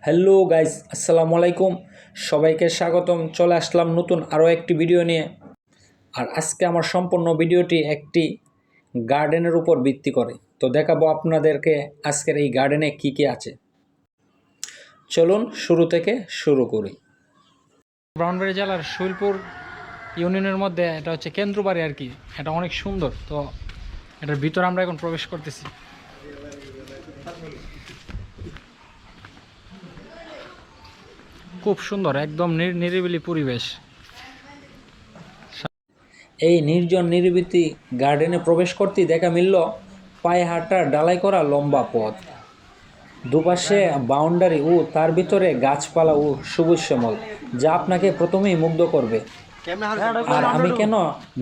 Hello guys, আসসালামু আলাইকুম। সবাইকে স্বাগতম। চলে আসলাম নতুন আরও একটি ভিডিও নিয়ে। আর আজকে আমার সম্পূর্ণ ভিডিওটি একটি গার্ডেনের উপর ভিত্তি করে। তো দেখাবো আপনাদেরকে আজকের এই গার্ডেনে কি কি আছে। চলুন শুরু থেকে শুরু করি। ব্রাউনবাড়ি জেলার শৈলপুর ইউনিয়নের মধ্যে এটা হচ্ছে কেন্দ্রবাড়ি আর কি। এটা অনেক সুন্দর। তো এটার ভিতরে আমরা এখন প্রবেশ করতেছি। খুব সুন্দর, একদম নিরিবিলি পরিবেশ। এই নির্জন নিরিবিতি গার্ডেনে প্রবেশ করতেই দেখা মিলল পায়ে হাঁটার ডালাই করা লম্বা পথ। দুপাশে বাউন্ডারি ও তার ভিতরে গাছপালা ও সবুজ শ্যামল, যা আপনাকে প্রথমেই মুগ্ধ করবে। আর আমি কেন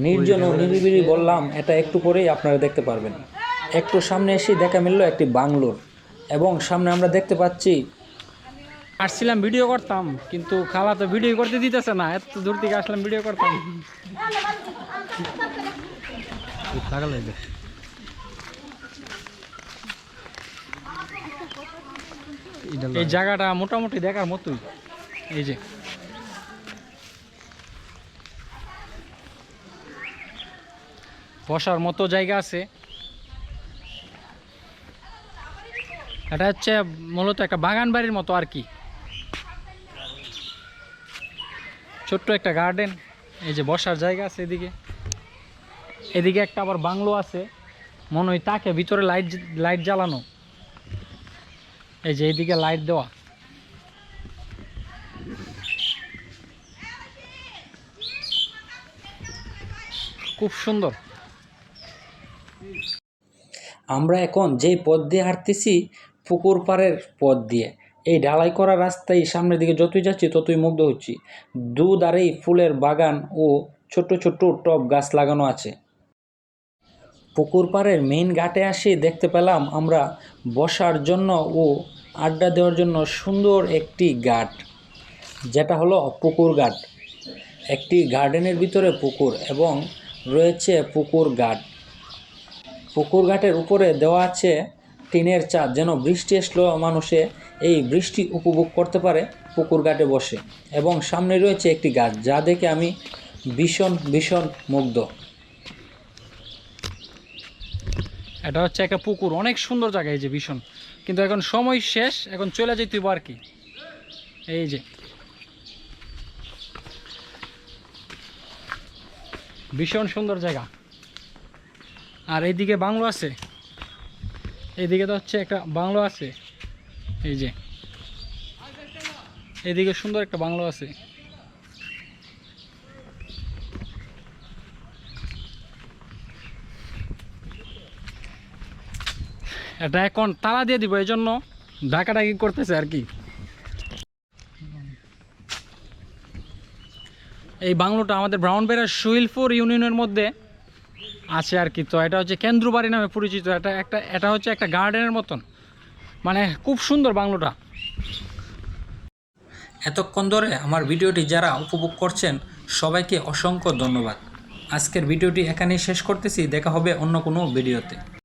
নির্জন ও নিরিবিলি বললাম, এটা একটু পরেই আপনারা দেখতে পারবেন। একটু সামনে এসে দেখা মিলল একটি বাংলোর, এবং সামনে আমরা দেখতে পাচ্ছি আসছিলাম ভিডিও করতাম, কিন্তু খালা তো ভিডিও করতে দিতেছে না, এত দূর থেকে আসলাম ভিডিও করতাম। এই জায়গাটা মোটামুটি দেখার মতোই। এই যে। বসার মতো জায়গা আছে। এটা হচ্ছে মূলত একটা বাগান বাড়ির মতো আর কি। ছোট্ট একটা গার্ডেন এই যে বসার জায়গা আছে এদিকে। এদিকে একটা আবার বাংলো আছে, মনে হয় তাকে ভিতরে লাইট লাইট জ্বালানো। এই যে এইদিকে লাইট দেওয়া। খুব সুন্দর। আমরা এখন যেই পথ দিয়ে হাঁটতেছি, পুকুর পাড়ের পথ দিয়ে। এই ঢালাই করা রাস্তায় সামনের দিকে যতই যাচ্ছি, ততই মুগ্ধ হচ্ছি। দুধারেই ফুলের বাগান ও ছোট ছোট টব গাছ লাগানো আছে। পুকুর পাড়ের মেইন ঘাটে আসি দেখতে পেলাম আমরা বসার জন্য ও আড্ডা দেওয়ার জন্য সুন্দর একটি ঘাট, যেটা হলো পুকুর ঘাট। একটি গার্ডেনের ভিতরে পুকুর এবং রয়েছে পুকুর ঘাট। পুকুর ঘাটের উপরে দেওয়া আছে টিনের চাঁদ যেন বৃষ্টি আসলেও মানুষে এই বৃষ্টি উপভোগ করতে পারে পুকুর ঘাটে বসে। এবং সামনে রয়েছে একটি গাছ, যা দেখে আমি ভীষণ ভীষণ মুগ্ধ। এটা হচ্ছে একটা পুকুর, অনেক সুন্দর জায়গা এই যে, ভীষণ। কিন্তু এখন সময় শেষ, এখন চলে যেতে হবে আর কি। এই যে। ভীষণ সুন্দর জায়গা। আর এইদিকে বাংলো আছে? এইদিকে তো হচ্ছে একটা বাংলো আছে। এই যে। এদিকে সুন্দর একটা বাংলো আছে। এটা এখন তালা দিয়ে দিব এই জন্য ডাকাডাকি করতেছে আর কি। এই বাংলোটা আমাদের ব্রাউনবেড়ার সুইলপুর ইউনিয়নের মধ্যে আছে আর কি। তো এটা হচ্ছে কেন্দ্রবাড়ি নামে পরিচিত। এটা একটা, এটা হচ্ছে একটা গার্ডেনের মতন। মানে খুব সুন্দর বাংলোটা। এতক্ষণ ধরে আমার ভিডিওটি যারা উপভোগ করছেন, সবাইকে অসংখ্য ধন্যবাদ। আজকের ভিডিওটি এখানেই শেষ করতেছি। দেখা হবে অন্য কোনো ভিডিওতে।